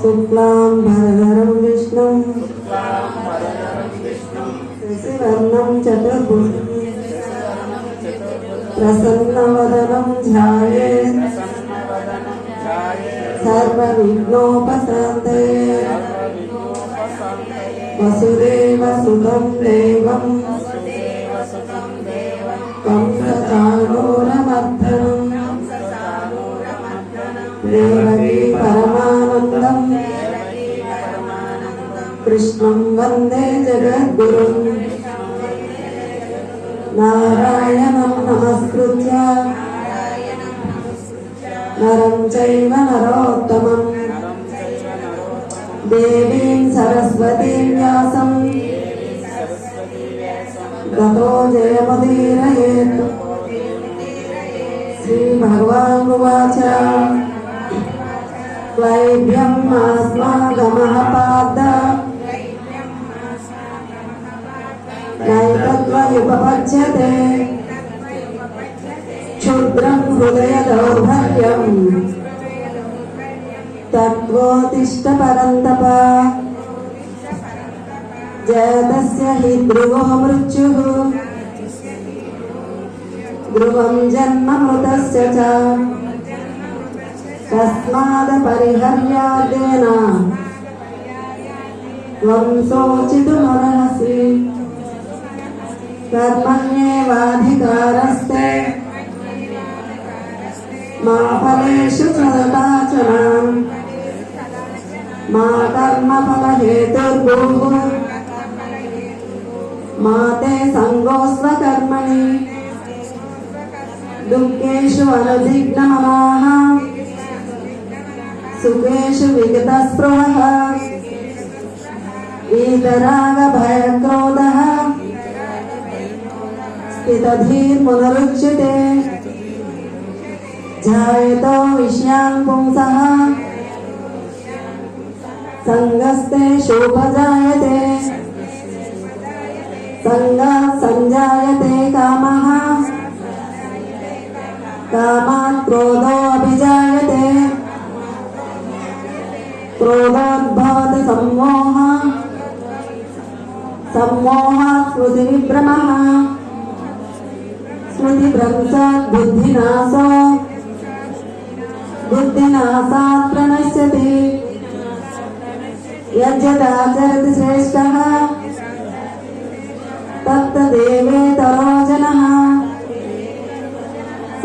शुक्लां भरधरं विष्णुं शशिवर्णं चतुर्भुजं प्रसन्नवदनं ध्यायेत् सर्वविघ्नोपशान्ते वसुदेवसुतं देवं దేవీ పరమానందం కృష్ణం వందే జగద్గురు నారాయణం నమస్కృత్య నరం చైవ నరోత్తమం దేవీం సరస్వతీం వ్యాసం గతో జయముదీరయేత్ శ్రీ భగవాన్ ఉవాచ पाद नैतत्त्वयुपपद्यते क्षुद्रं हृदय दौर्बल्यम् तत्त्वोत्तिष्ठ परन्तप जयतस्य हि ध्रुवो मृत्युः। ध्रुवं जन्म मृतस्य च। तस्मादपरिहर्यादेन त्वं कर्मण्येवाधिकारस्ते। मा फलेषु मा मा ते सङ्गोऽस्वकर्मणि दुःखेषु अनुदिग्नमनाः सुखेषु विगतस्पृहः वीतरागभयक्रोधः स्थितधीर्मुनरुच्यते ध्यायतो विषयान् पुंसः सङ्गस्ते शोभजायते। सङ्गात् सञ्जायते कामः। कामात् क्रोधोऽभिजायते क्रोधोद्भवति सम्मोह। सम्मोहात् स्मृतिविभ्रमः स्मृतिभ्रंशात् बुद्धिनाशो बुद्धिनाशात् प्रणश्यति। यज्जदाचरति श्रेष्ठः। तत्तदेवेतरो जनः। स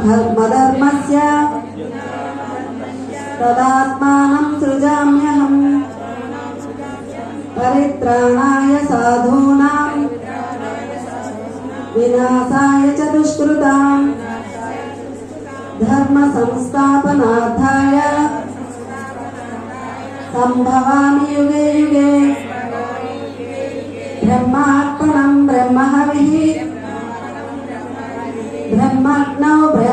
अभ्युत्थानधर्मधर्मस्य तदात्मानं सृजाम्यहम्। परित्राणाय साधूनां। विनाशाय च दुष्कृताम्। धर्मसंस्थापनार्थाय सम्भवामि युगे युगे। ब्रह्मार्पणं ब्रह्महविः ब्रह्मग्नौ ब्रह्मणाहुतम्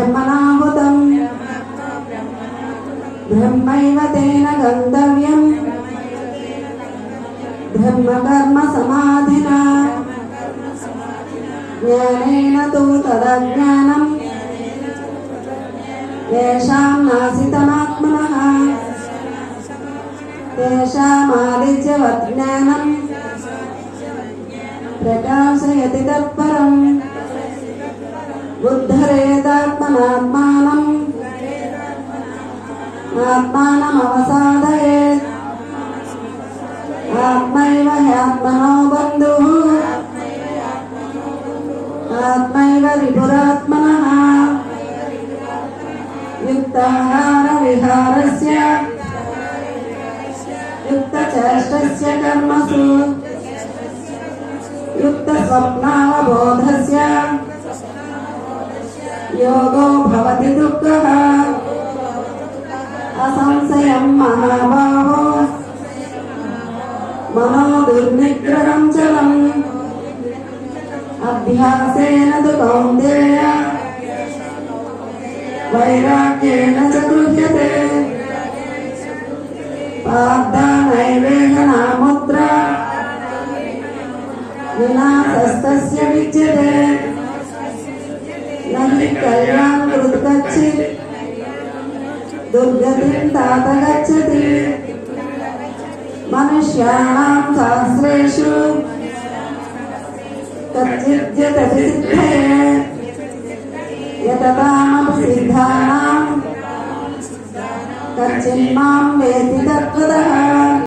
ब्रह्मैव तेन गन्तव्यम् ब्रह्मकर्मसमाधिना ज्ञानेन तु तदज्ञानम् येषां नासितमात्मनः तेषामादित्यवत् ज्ञानम् प्रकाशयति तत्परम् बुद्धरेदात्मनात्मानम् आत्मानमवसादयेत् आत्मैव ह्यात्मनो बन्धुः आत्मैव विपुरात्मनः युक्ताहारविहारस्य युक्तचेष्टस्य कर्मसु युक्तस्वप्नावबोधस्य योगो भवति दुःखः సంశయం మనోభావో మనోదుర్నిగ్రహం చలం అభ్యాసేన తు కౌందేయ వైరాగ్యేణ చ గృహ్యతే పార్థనైవేహనాముద్ర వినాశస్తస్య విద్యతే నల్లి కళ్యాణ్ కృతకచ్చిత్ दुर्गतिं तात मनुष्याणां शास्त्रेषु। कच्चिद्यतति सिद्धये यततामपि कच्चिन्मां